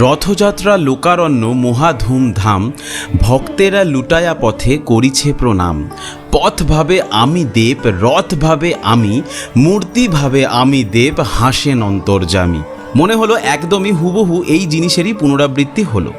রথযাত্রা লোকারণ্য মহা ধুমধাম, ভক্তেরা লুটায়া পথে করিছে প্রণাম। পথ ভাবে আমি দেব, রথ ভাবে আমি, মূর্তি ভাবে আমি দেব, হাসেন অন্তর্জামী মনে হলো একদমই হুবহু এই জিনিসেরই পুনরাবৃত্তি হলো।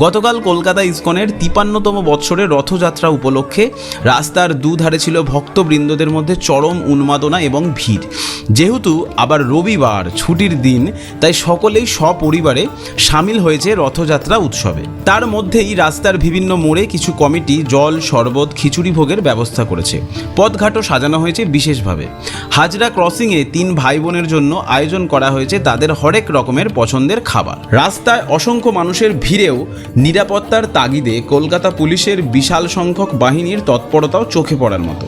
গতকাল কলকাতা ইসকনের তিপান্নতম বৎসরের রথযাত্রা উপলক্ষে রাস্তার দুধারে ছিল ভক্তবৃন্দদের মধ্যে চরম উন্মাদনা এবং ভিড়। যেহেতু আবার রবিবার ছুটির দিন, তাই সকলেই সপরিবারে সামিল হয়েছে রথযাত্রা উৎসবে। তার মধ্যেই রাস্তার বিভিন্ন মোড়ে কিছু কমিটি জল, শরবত, খিচুড়ি ভোগের ব্যবস্থা করেছে। পথঘাটও সাজানো হয়েছে বিশেষভাবে। হাজরা ক্রসিংয়ে তিন ভাই বোনের জন্য আয়োজন করা হয়েছে তাদের হরেক রকমের পছন্দের খাবার। রাস্তায় অসংখ্য মানুষের ভিড়েও নিরাপত্তার তাগিদে কলকাতা পুলিশের বিশাল সংখ্যক বাহিনীর তৎপরতাও চোখে পড়ার মতো।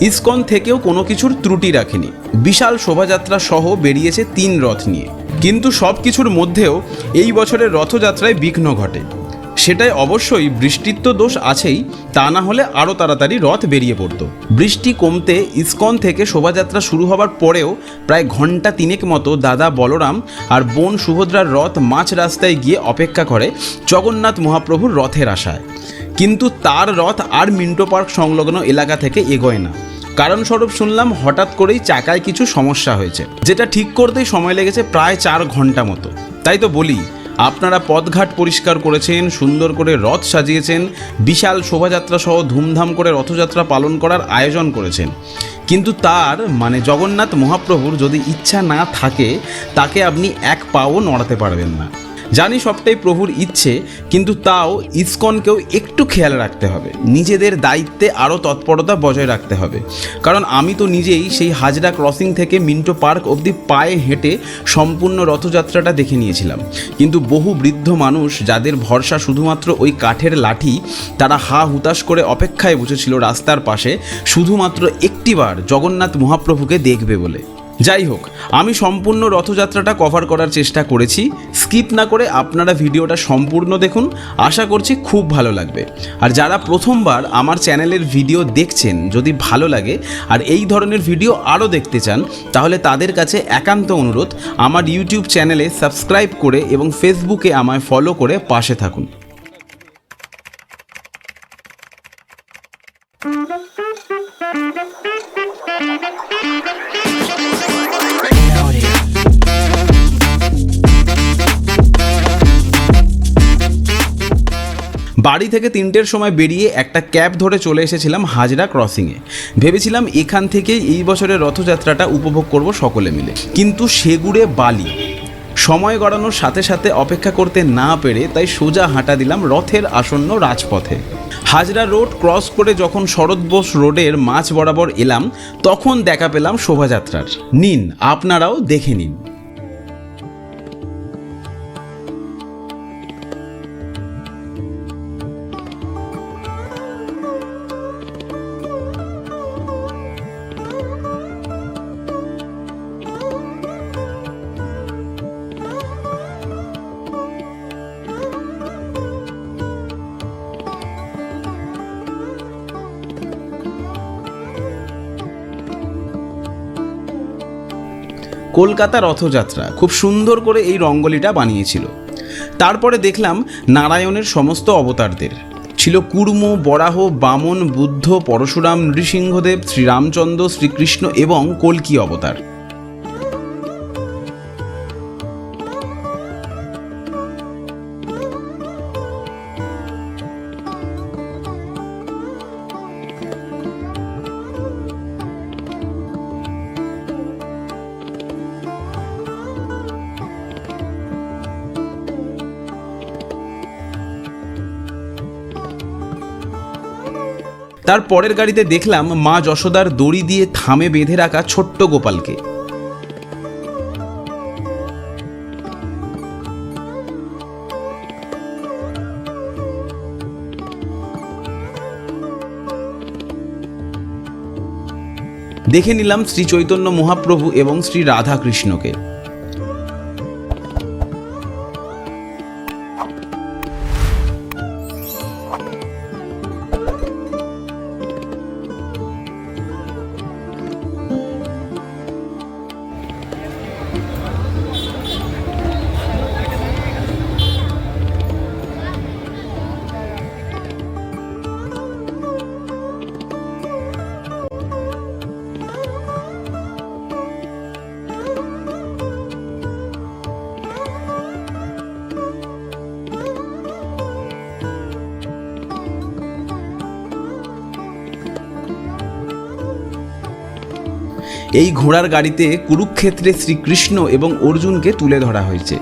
ইসকন থেকেও কোনো কিছুর ত্রুটি রাখেনি। বিশাল শোভাযাত্রা সহ বেরিয়েছে তিন রথ নিয়ে। কিন্তু সব কিছুর মধ্যেও এই বছরের রথযাত্রায় বিঘ্ন ঘটে। সেটাই অবশ্যই বৃষ্টির তো দোষ আছেই, তা না হলে আরও তাড়াতাড়ি রথ বেরিয়ে পড়তো। বৃষ্টি কমতে ইস্কন থেকে শোভাযাত্রা শুরু হবার পরেও প্রায় ঘণ্টা তিনেক মতো দাদা বলরাম আর বোন সুভদ্রার রথ মাঝ রাস্তায় গিয়ে অপেক্ষা করে জগন্নাথ মহাপ্রভুর রথের আশায়। কিন্তু তার রথ আর মিন্টো পার্ক সংলগ্ন এলাকা থেকে এগোয় না। কারণস্বরূপ শুনলাম হঠাৎ করেই চাকায় কিছু সমস্যা হয়েছে। যেটা ঠিক করতেই সময় লেগেছে প্রায় চার ঘণ্টা মতো। তাই তো বলি আপনারা পদঘাট পরিষ্কার করেছেন, সুন্দর করে রথ সাজিয়েছেন, বিশাল শোভাযাত্রা সহ ধুমধাম করে রথযাত্রা পালন করার আয়োজন করেছেন। কিন্তু তার মানে জগন্নাথ মহাপ্রভুর যদি ইচ্ছা না থাকে, তাকে আপনি এক পাও নড়াতে পারবেন না। জানি সবটাই প্রভুর ইচ্ছে, কিন্তু তাও ইসকনকেও একটু খেয়াল রাখতে হবে। নিজেদের দায়িত্বে আরও তৎপরতা বজায় রাখতে হবে। কারণ আমি তো নিজেই সেই হাজরা ক্রসিং থেকে মিন্টো পার্ক অবধি পায়ে হেঁটে সম্পূর্ণ রথযাত্রাটা দেখে নিয়েছিলাম। কিন্তু বহু বৃদ্ধ মানুষ যাদের ভরসা শুধুমাত্র ওই কাঠের লাঠি, তারা হা হুতাশ করে অপেক্ষায় বসেছিল রাস্তার পাশে, শুধুমাত্র একটিবার জগন্নাথ মহাপ্রভুকে দেখবে বলে। যাই হোক, আমি সম্পূর্ণ রথযাত্রাটা কভার করার চেষ্টা করেছি। স্কিপ না করে আপনারা ভিডিওটা সম্পূর্ণ দেখুন। আশা করছি খুব ভালো লাগবে। আর যারা প্রথমবার আমার চ্যানেলের ভিডিও দেখছেন, যদি ভালো লাগে, আর এই ধরনের ভিডিও আরও দেখতে চান, তাহলে তাদের কাছে একান্ত অনুরোধ, আমার ইউটিউব চ্যানেলে সাবস্ক্রাইব করে এবং ফেসবুকে আমায় ফলো করে পাশে থাকুন। বাড়ি থেকে তিনটের সময় বেরিয়ে একটা ক্যাব ধরে চলে এসেছিলাম হাজরা ক্রসিংয়ে। ভেবেছিলাম এখান থেকে এই বছরের রথযাত্রাটা উপভোগ করব সকলে মিলে। কিন্তু সেগুড়ে বালি। সময় গড়ানোর সাথে সাথে অপেক্ষা করতে না পেরে তাই সোজা হাঁটা দিলাম রথের আসন্ন রাজপথে। হাজরা রোড ক্রস করে যখন শরৎ বোস রোডের মাঝ বরাবর এলাম, তখন দেখা পেলাম শোভাযাত্রার। নিন, আপনারাও দেখে নিন। কলকাতা রথযাত্রা খুব সুন্দর করে এই রঙ্গলিটা বানিয়েছিল। তারপরে দেখলাম নারায়ণের সমস্ত অবতারদের। ছিল কুর্ম বরাহ, বামন, বুদ্ধ, পরশুরাম, নৃসিংহদেব, শ্রীরামচন্দ্র, শ্রীকৃষ্ণ এবং কল্কি অবতার। তার পরের গাড়িতে দেখলাম মা যশোদার দড়ি দিয়ে থামে বেঁধে রাখা ছোট্ট গোপালকে। দেখে নিলাম শ্রী চৈতন্য মহাপ্রভু এবং শ্রী রাধা এই ঘোড়ার গাড়িতে কুরুক্ষেত্রে শ্রীকৃষ্ণ এবং অর্জুনকে তুলে ধরা হয়েছে।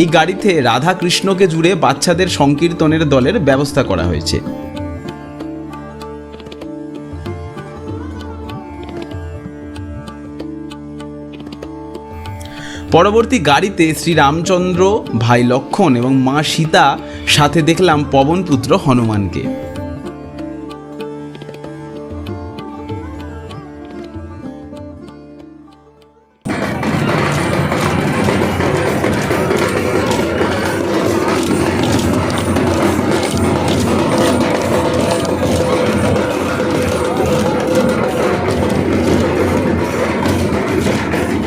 এই গাড়িতে রাধা কৃষ্ণকে জুড়ে বাচ্চাদের সংকীর্তনের দলের ব্যবস্থা করা হয়েছে। পরবর্তী গাড়িতে শ্রী রামচন্দ্র ভাই লক্ষণ এবং মা সীতা সাথে দেখলাম পবনপুত্র হনুমানকে।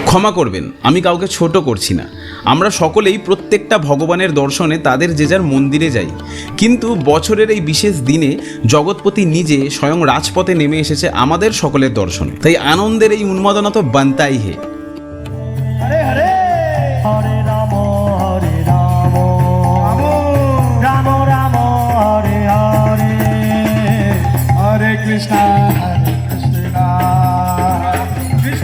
ক্ষমা করবেন, আমি কাউকে ছোট করছি না। আমরা সকলেই প্রত্যেকটা ভগবানের দর্শনে তাদের যে যার মন্দিরে যাই। কিন্তু বছরের এই বিশেষ দিনে জগৎপতি নিজে স্বয়ং রাজপথে নেমে এসেছে আমাদের সকলের দর্শনে। তাই আনন্দের এই উন্মাদনা তো বান্তাই হে।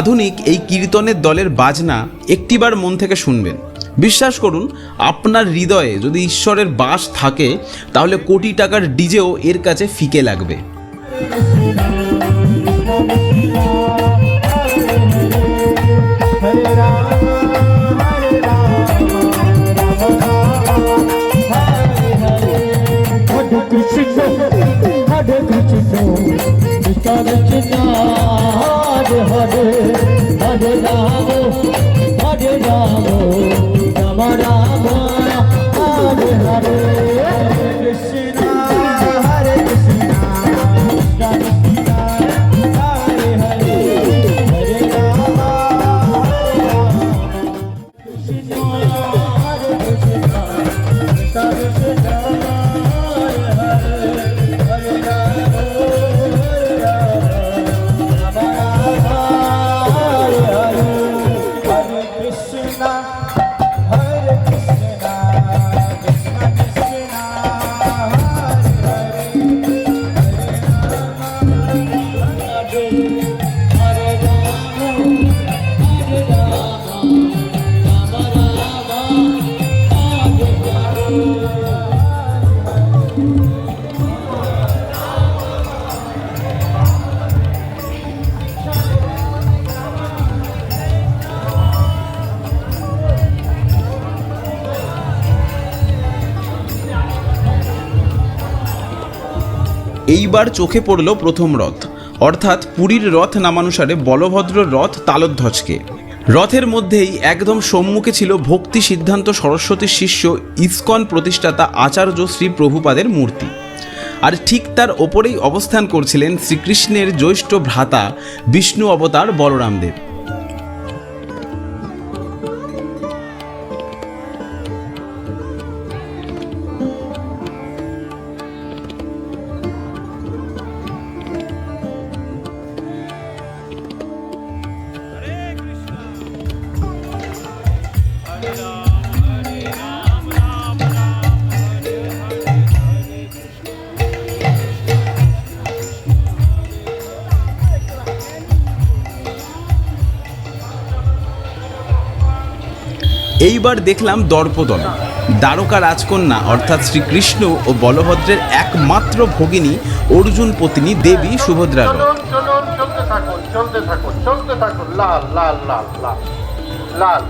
আধুনিক এই কীর্তনের দলের বাজনা একটিবার মন থেকে শুনবেন। বিশ্বাস করুন, আপনার হৃদয়ে যদি ঈশ্বরের বাস থাকে, তাহলে কোটি টাকার ডিজেও এর কাছে ফিকে লাগবে। Hare Rama, Rama Rama, Hare এইবার চোখে পড়ল প্রথম রথ। অর্থাৎ পুরীর রথ নামানুসারে বলভদ্র রথ তালধ্বজকে। রথের মধ্যেই একদম সম্মুখে ছিল ভক্তি সিদ্ধান্ত সরস্বতীর শিষ্য ইস্কন প্রতিষ্ঠাতা আচার্য শ্রী প্রভুপাদের মূর্তি। আর ঠিক তার ওপরেই অবস্থান করছিলেন শ্রীকৃষ্ণের জ্যৈষ্ঠ ভ্রাতা বিষ্ণু অবতার বলরামদেব। এইবার দেখলাম দর্পদল। দ্বারকা রাজকন্যা অর্থাৎ শ্রীকৃষ্ণ ও বলভদ্রের একমাত্র ভগিনী অর্জুন পত্নী দেবী সুভদ্রার রথ। চলতে থাকুন চলতে থাকুন চলতে থাকুন। লাল লাল লাল লাল লাল।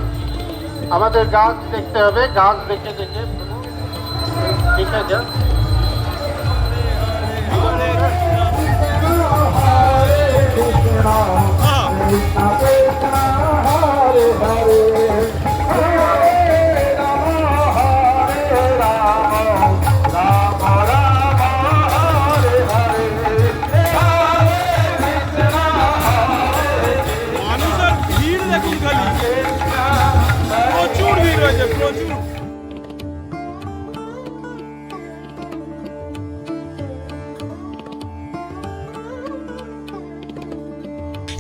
আমাদের গাছ দেখতে হবে গাছ দেখে দেখে। ঠিক আছে? মানুষের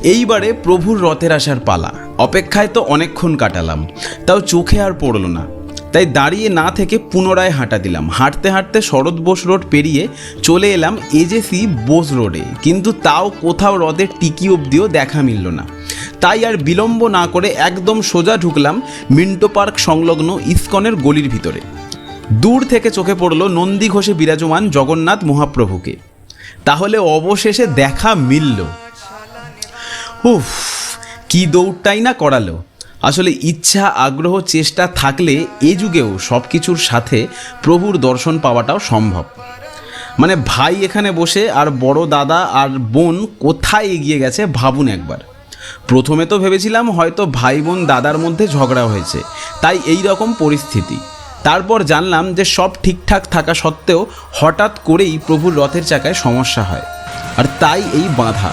এইবারে প্রভুর রথের আসার পালা। অপেক্ষায় তো অনেকক্ষণ কাটালাম, তাও চোখে আর পড়ল না। তাই দাঁড়িয়ে না থেকে পুনরায় হাঁটা দিলাম। হাঁটতে হাঁটতে শরৎ বোস রোড পেরিয়ে চলে এলাম এজেসি বোস রোডে। কিন্তু তাও কোথাও হ্রদের টিকি অবধিও দেখা মিলল না। তাই আর বিলম্ব না করে একদম সোজা ঢুকলাম মিন্টো পার্ক সংলগ্ন ইস্কনের গলির ভিতরে। দূর থেকে চোখে পড়ল নন্দী ঘোষে বিরাজমান জগন্নাথ মহাপ্রভুকে। তাহলে অবশেষে দেখা মিলল। উফ, কি দৌড়টাই না করালো। আসলে ইচ্ছা, আগ্রহ, চেষ্টা থাকলে এ যুগেও সব কিছুর সাথে প্রভুর দর্শন পাওয়াটাও সম্ভব। মানে ভাই এখানে বসে আর বড় দাদা আর বোন কোথায় এগিয়ে গেছে ভাবুন একবার। প্রথমে তো ভেবেছিলাম হয়তো ভাই বোন দাদার মধ্যে ঝগড়া হয়েছে, তাই এই রকম পরিস্থিতি। তারপর জানলাম যে সব ঠিকঠাক থাকা সত্ত্বেও হঠাৎ করেই প্রভুর রথের চাকায় সমস্যা হয়, আর তাই এই বাধা।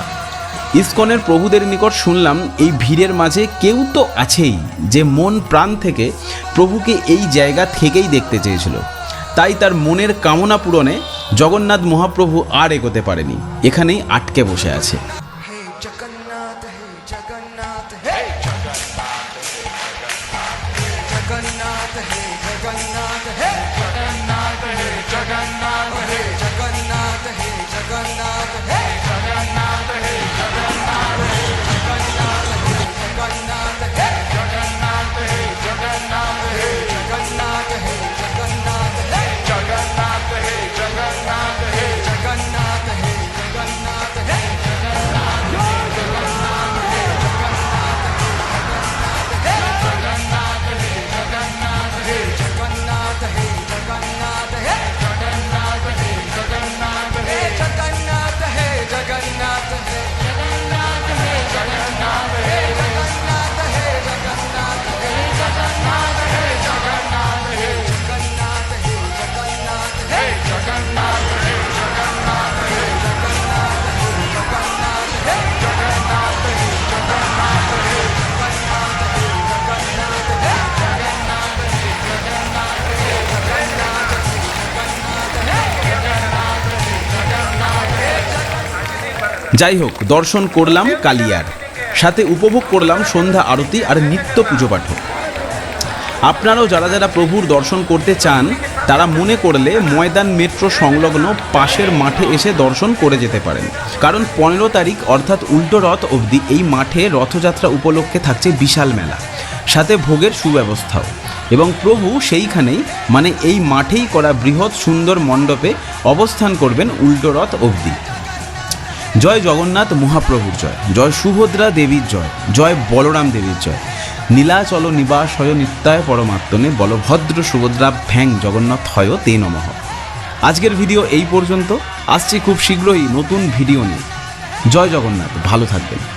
ইসকনের প্রভুদের নিকট শুনলাম, এই ভিড়ের মাঝে কেউ তো আছেই যে মন প্রাণ থেকে প্রভুকে এই জায়গা থেকেই দেখতে চেয়েছিল। তাই তার মনের কামনা পূরণে জগন্নাথ মহাপ্রভু আর এগোতে পারেনি, এখানেই আটকে বসে আছে। যাই হোক দর্শন করলাম কালিয়ার। সাথে উপভোগ করলাম সন্ধ্যা আরতি আর নিত্য পুজো পাঠক। আপনারাও যারা যারা প্রভুর দর্শন করতে চান, তারা মনে করলে ময়দান মেট্রো সংলগ্ন পাশের মাঠে এসে দর্শন করে যেতে পারেন। কারণ পনেরো তারিখ অর্থাৎ উল্টো রথ অবধি এই মাঠে রথযাত্রা উপলক্ষে থাকছে বিশাল মেলা। সাথে ভোগের সুব্যবস্থাও। এবং প্রভু সেইখানেই মানে এই মাঠেই করা বৃহৎ সুন্দর মণ্ডপে অবস্থান করবেন উল্টো রথ অবধি। জয় জগন্নাথ মহাপ্রভুর জয় জয় সুভদ্রা দেবীর জয় জয় বলরাম দেবীর জয়। নীলাচল নিবাসয় নিত্যায় পরমাত্মনে বলভদ্র সুভদ্রা ভ্যাং জগন্নাথ হয় তে নমঃ। আজকের ভিডিও এই পর্যন্ত। আসছি খুব শীঘ্রই নতুন ভিডিও নিয়ে। জয় জগন্নাথ, ভালো থাকবেন।